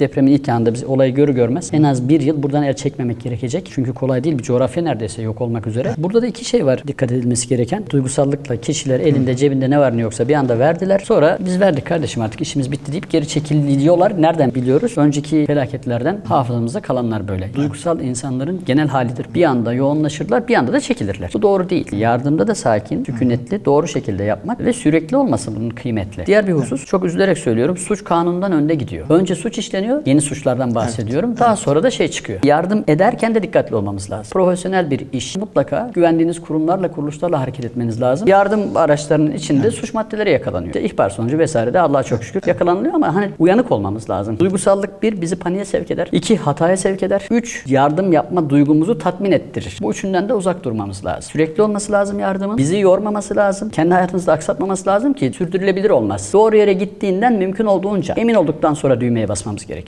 Depremin ilk anında biz olayı görü görmez en az bir yıl buradan el çekmemek gerekecek. Çünkü kolay değil bir coğrafya neredeyse yok olmak üzere. Burada da iki şey var dikkat edilmesi gereken. Duygusallıkla kişiler elinde cebinde ne var ne yoksa bir anda verdiler. Sonra biz verdik kardeşim artık işimiz bitti deyip geri çekiliyorlar. Nereden biliyoruz? Önceki felaketlerden hafızamızda kalanlar böyle. Duygusal insanların genel halidir. Bir anda yoğunlaşırlar bir anda da çekilirler. Bu doğru değil. Yardımda da sakin, sükunetli, doğru şekilde yapmak ve sürekli olması bunun kıymetli. Diğer bir husus çok üzülerek söylüyorum. Suç kanundan önde gidiyor. Önce suç işleniyor. Yeni suçlardan bahsediyorum. Daha sonra da şey çıkıyor. Yardım ederken de dikkatli olmamız lazım. Profesyonel bir iş. Mutlaka güvendiğiniz kurumlarla, kuruluşlarla hareket etmeniz lazım. Yardım araçlarının içinde suç maddeleri yakalanıyor. İşte ihbar sonucu vesaire de Allah'a çok şükür yakalanılıyor ama hani uyanık olmamız lazım. Duygusallık bir bizi paniğe sevk eder. İki hataya sevk eder. Üç yardım yapma duygumuzu tatmin ettirir. Bu üçünden de uzak durmamız lazım. Sürekli olması lazım yardımın. Bizi yormaması lazım. Kendi hayatınızda aksatmaması lazım ki sürdürülebilir olmaz. Doğru yere gittiğinden mümkün olduğunca emin olduktan sonra düğmeye basmamız gerekiyor.